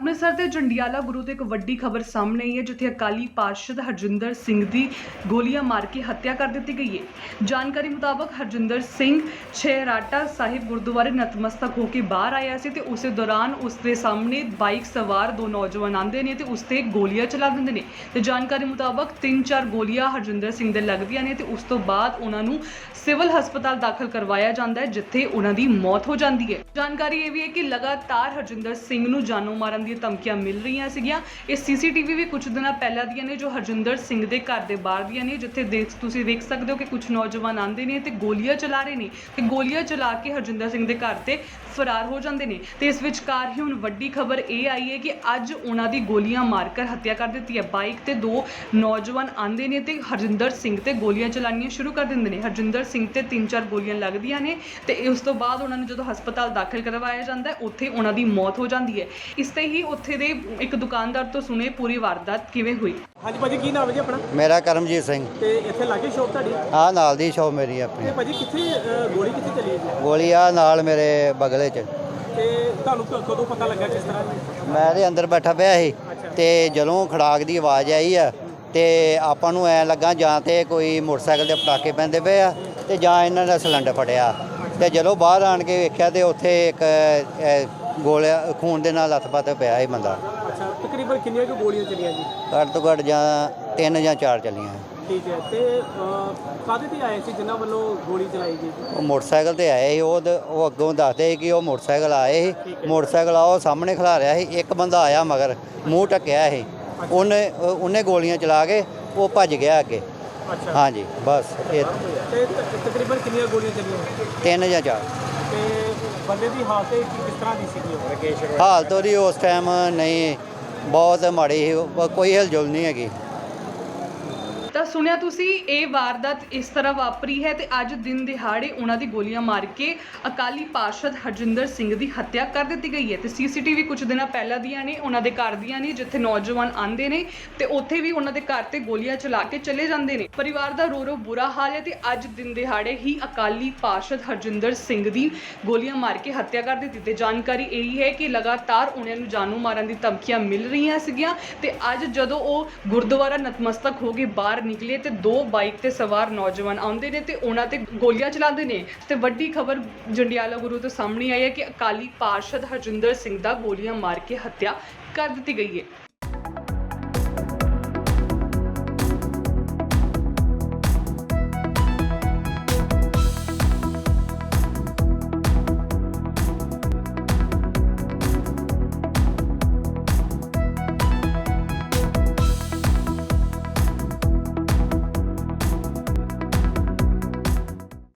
ਅੰਮ੍ਰਿਤਸਰ ਦੇ ਜੰਡਿਆਲਾ ਗੁਰੂ ਤੋਂ ਇੱਕ ਵੱਡੀ ਖਬਰ ਸਾਹਮਣੇ ਆਈ ਹੈ, ਜਿੱਥੇ ਅਕਾਲੀ ਪਾਰਸ਼ਦ ਹਰਜਿੰਦਰ ਸਿੰਘ ਦੀ ਗੋਲੀਆਂ ਮਾਰ ਕੇ ਹੱਤਿਆ ਕਰ ਦਿੱਤੀ ਗਈ ਹੈ। ਜਾਣਕਾਰੀ ਮੁਤਾਬਕ ਹਰਜਿੰਦਰ ਸਿੰਘ ਛੇਰਾਟਾ ਸਾਹਿਬ ਗੁਰਦੁਆਰੇ ਨਤਮਸਤਕ ਹੋ ਕੇ ਬਾਹਰ ਆਇਆ ਸੀ ਤੇ ਉਸੇ ਦੌਰਾਨ ਉਸ ਦੇ ਸਾਹਮਣੇ ਬਾਈਕ ਸਵਾਰ ਦੋ ਨੌਜਵਾਨ ਆਂਦੇ ਨੇ ਤੇ ਉਸ ਤੇ ਗੋਲੀਆਂ ਚਲਾ ਦਿੰਦੇ ਨੇ। ਤੇ ਜਾਣਕਾਰੀ ਮੁਤਾਬਕ ਤਿੰਨ ਚਾਰ ਗੋਲੀਆਂ ਹਰਜਿੰਦਰ ਸਿੰਘ ਦੇ ਲੱਗਦੀਆਂ ਨੇ ਤੇ ਉਸ ਤੋਂ ਬਾਅਦ ਉਹਨਾਂ ਨੂੰ ਸਿਵਲ ਹਸਪਤਾਲ ਦਾਖਲ ਕਰਵਾਇਆ ਜਾਂਦਾ ਹੈ, ਜਿੱਥੇ ਉਹਨਾਂ ਦੀ ਮੌਤ ਹੋ ਜਾਂਦੀ ਹੈ। ਜਾਣਕਾਰੀ ਇਹ ਵੀ ਹੈ ਕਿ ਲਗਾਤਾਰ ਹਰਜਿੰਦਰ ਸਿੰਘ ਨੂੰ ਜਾਨੋਂ ਮਾਰਨ ਦੀਆਂ ਧਮਕੀਆਂ ਮਿਲ ਰਹੀਆਂ ਸੀਗੀਆਂ। ਇਹ ਸੀਸੀਟੀਵੀ ਵੀ ਕੁਝ ਦਿਨਾਂ ਪਹਿਲਾਂ ਦੀਆਂ ਨੇ, ਜੋ ਹਰਜਿੰਦਰ ਸਿੰਘ ਦੇ ਘਰ ਦੇ ਬਾਹਰ ਦੀਆਂ ਨੇ, ਜਿੱਥੇ ਦੇਖ ਤੁਸੀਂ ਦੇਖ ਸਕਦੇ ਹੋ ਕਿ ਕੁਝ ਨੌਜਵਾਨ ਆਂਦੇ ਨੇ ਤੇ ਗੋਲੀਆਂ ਚਲਾ ਰਹੇ ਨੇ। ਤੇ ਗੋਲੀਆਂ ਚਲਾ ਕੇ ਹਰਜਿੰਦਰ ਸਿੰਘ ਦੇ ਘਰ ਤੇ ਫਰਾਰ ਹੋ ਜਾਂਦੇ ਨੇ। ਤੇ ਇਸ ਵਿਚਕਾਰ ਹੀ ਹੁਣ ਵੱਡੀ ਖਬਰ ਇਹ ਆਈ ਹੈ ਕਿ ਅੱਜ ਉਹਨਾਂ ਦੀ ਗੋਲੀਆਂ ਮਾਰ ਮਾਰकर ਹੱਤਿਆ ਕਰ ਦਿੱਤੀ ਹੈ। ਬਾਈਕ ਤੇ ਦੋ ਨੌਜਵਾਨ ਆਂਦੇ ਨੇ ਤੇ ਹਰਜਿੰਦਰ ਸਿੰਘ ਤੇ ਗੋਲੀਆਂ ਚਲਾਉਣੀਆਂ ਸ਼ੁਰੂ ਕਰ ਦਿੰਦੇ ਨੇ। ਹਰਜਿੰਦਰ ਸਿੰਘ ਤੇ ਤਿੰਨ ਚਾਰ ਗੋਲੀਆਂ ਲੱਗਦੀਆਂ ਨੇ ਤੇ ਉਸ ਤੋਂ ਬਾਅਦ ਉਹਨਾਂ ਨੂੰ ਜਦੋਂ ਹਸਪਤਾਲ ਦਾਖਲ ਕਰਵਾਇਆ ਜਾਂਦਾ ਹੈ, ਉੱਥੇ ਉਹਨਾਂ ਦੀ ਮੌਤ ਹੋ ਜਾਂਦੀ ਹੈ। ਇਸ ਤੇ ਹੀ ਉੱਥੇ ਦੇ ਇੱਕ ਦੁਕਾਨਦਾਰ ਤੋਂ ਸੁਣੇ ਪੂਰੀ ਵਾਰਦਾਤ ਕਿਵੇਂ ਹੋਈ? ਹਾਂਜੀ ਭਾਜੀ ਕੀ ਨਾਮ ਹੈ ਜੀ ਆਪਣਾ? ਮੇਰਾ ਕਰਮਜੀਤ ਸਿੰਘ। ਤੇ ਇੱਥੇ ਲਾਗੇ ਸ਼ੋਪ ਤੁਹਾਡੀ? ਆ ਨਾਲ ਦੀ ਸ਼ੋ ਮੇਰੀ ਆਪਣੀ। ਤੇ ਭਾਜੀ ਕਿੱਥੇ ਅ, ਗੋਲੀ ਕਿੱਥੇ ਚੱਲੀ ਹੈ ਜੀ? ਗੋਲੀ ਆ ਨਾਲ ਮੇਰੇ ਬਗਲੇ 'ਚ। ਤੇ ਤੁਹਾਨੂੰ ਕ- ਕਦੋਂ ਪਤਾ ਲੱਗਾ ਕਿਸ ਤਰ੍ਹਾਂ ਮੈਂ ਦੇ ਅੰਦਰ ਬੈਠਾ ਪਿਆ ਸੀ। ਤੇ ਜਦੋਂ ਖੜਾਕ ਦੀ ਆਵਾਜ਼ ਆਈ ਆ ਤੇ ਆਪਾਂ ਨੂੰ ਐ ਲੱਗਾ ਜਾਂ ਤੇ ਕੋਈ ਮੋਟਰਸਾਈਕਲ ਦੇ ਪਟਾਕੇ ਪੈਂਦੇ ਪਏ ਆ ਤੇ ਜਾਂ ਇਹਨਾਂ ਦਾ ਸਿਲੰਡਰ ਫਟਿਆ। ਤੇ ਜਦੋਂ ਬਾਹਰ ਆਣ ਕੇ ਵੇਖਿਆ ਤੇ ਉੱਥੇ ਇੱਕ ਅ, ਗੋਲਿਆ ਖੂਨ ਦੇ ਨਾਲ ਲੱਥਪੱਥ ਪਿਆ ਸੀ ਬੰਦਾ। ਅੱਛਾ ਤਕਰੀਬਨ ਕਿੰਨੀਆਂ ਕੁ ਗੋਲੀਆਂ ਚੱਲੀਆਂ ਜੀ? ਘੱਟ ਤੋਂ ਘੱਟ ਜਾਂ ਤਿੰਨ ਜਾਂ ਚਾਰ ਚੱਲੀਆਂ ਠੀਕ ਹੈ ਤੇ ਕਾਹਦੇ ਤੇ ਆਏ ਸੀ ਜਿਨ੍ਹਾਂ ਵੱਲੋਂ ਗੋਲੀ ਚਲਾਈ ਗਈ ਉਹ ਮੋਟਰਸਾਈਕਲ ਤੇ ਆਏ ਸੀ ਉਹ ਦ- ਉਹ ਅੱਗੋਂ ਦੱਸਦੇ ਸੀ ਕਿ ਉਹ ਮੋਟਰਸਾਈਕਲ ਆਏ ਸੀ। ਮੋਟਰਸਾਈਕਲ ਆ ਉਹ ਸਾਹਮਣੇ ਖਲਾ ਰਿਹਾ ਸੀ ਇੱਕ ਬੰਦਾ ਆਇਆ ਮਗਰ ਮੂੰਹ ਢੱਕਿਆ ਸੀ। ਉਹਨੇ ਉਹ- ਉਹਨੇ ਗੋਲੀਆਂ ਚਲਾ ਕੇ ਉਹ ਭੱਜ ਗਿਆ ਅੱਗੇ। ਅੱਛਾ। ਹਾਂਜੀ ਬਸ ਇਹ ਤੇ ਤ- ਤਕਰੀਬਨ ਕਿੰਨੀਆਂ ਗੋਲੀਆਂ ਚੱਲੀਆਂ? ਤਿੰਨ ਜਾਂ ਚਾਰ। ਬੰਦੇ ਦੀ ਹਾਲਤ ਕਿਸ ਤਰ੍ਹਾਂ ਦੀ ਸੀਗੀ ਰਕੇਸ਼ ਹਾਲਤ ਉਹਦੀ ਉਸ ਟਾਈਮ ਨਹੀਂ, ਬਹੁਤ ਮਾੜੀ ਸੀ ਉਹ- ਕੋਈ ਹਿਲਜੁਲ ਨਹੀਂ ਹੈਗੀ। ਸੁਣਿਆ ਤੁਸੀਂ, ਇਹ ਵਾਰਦਾਤ ਇਸ ਤਰ੍ਹਾਂ ਵਾਪਰੀ ਹੈ ਤੇ ਅੱਜ ਦਿਨ ਦਿਹਾੜੇ ਉਹਨਾਂ ਦੀ ਗੋਲੀਆਂ ਮਾਰ ਕੇ ਅਕਾਲੀ ਪਾਰਸ਼ਦ ਹਰਜਿੰਦਰ ਸਿੰਘ ਦੀ ਹੱਤਿਆ ਕਰ ਦਿੱਤੀ ਗਈ ਹੈ। ਤੇ ਸੀਸੀਟੀਵੀ ਕੁਝ ਦਿਨਾਂ ਪਹਿਲਾਂ ਦੀਆਂ ਨੇ, ਉਹਨਾਂ ਦੇ ਘਰ ਦੀਆਂ ਨੇ, ਜਿੱਥੇ ਨੌਜਵਾਨ ਆਂਦੇ ਨੇ ਤੇ ਉੱਥੇ ਵੀ ਉਹਨਾਂ ਦੇ ਘਰ ਤੇ ਗੋਲੀਆਂ ਚਲਾ ਕੇ ਚਲੇ ਜਾਂਦੇ ਨੇ। ਪਰਿਵਾਰ ਦਾ ਰੋ ਰੋ ਬੁਰਾ ਹਾਲ ਹੈ ਤੇ ਅੱਜ ਦਿਨ ਦਿਹਾੜੇ ਹੀ ਅਕਾਲੀ ਪਾਰਸ਼ਦ ਹਰਜਿੰਦਰ ਸਿੰਘ ਦੀ ਗੋਲੀਆਂ ਮਾਰ ਕੇ ਹੱਤਿਆ ਕਰ ਦਿੱਤੀ। ਤੇ ਜਾਣਕਾਰੀ ਇਹ ਹੈ ਕਿ ਲਗਾਤਾਰ ਉਹਨਾਂ ਨੂੰ ਜਾਨੋਂ ਮਾਰਨ ਦੀ ਧਮਕੀਆਂ ਮਿਲ ਰਹੀਆਂ ਸੀਗੀਆਂ ਤੇ ਅੱਜ ਜਦੋਂ ਉਹ ਗੁਰਦੁਆਰਾ ਨਤਮਸਤਕ ਹੋ ਕੇ ਬਾਹਰ ਨਿਕਲੇ ਤੇ ਦੋ ਬਾਈਕ ਤੇ ਸਵਾਰ ਨੌਜਵਾਨ ਆਉਂਦੇ ਨੇ ਤੇ ਉਹਨਾਂ ਤੇ ਗੋਲੀਆਂ ਚਲਾਉਂਦੇ ਨੇ। ਤੇ ਵੱਡੀ ਖਬਰ ਜੰਡਿਆਲਾ ਗੁਰੂ ਤੋਂ ਸਾਹਮਣੇ ਆਈ ਹੈ ਕਿ ਅਕਾਲੀ ਪਾਰਸ਼ਦ ਹਰਜਿੰਦਰ ਸਿੰਘ ਦਾ ਗੋਲੀਆਂ ਮਾਰ ਕੇ ਹੱਤਿਆ ਕਰ ਦਿੱਤੀ ਗਈ ਹੈ।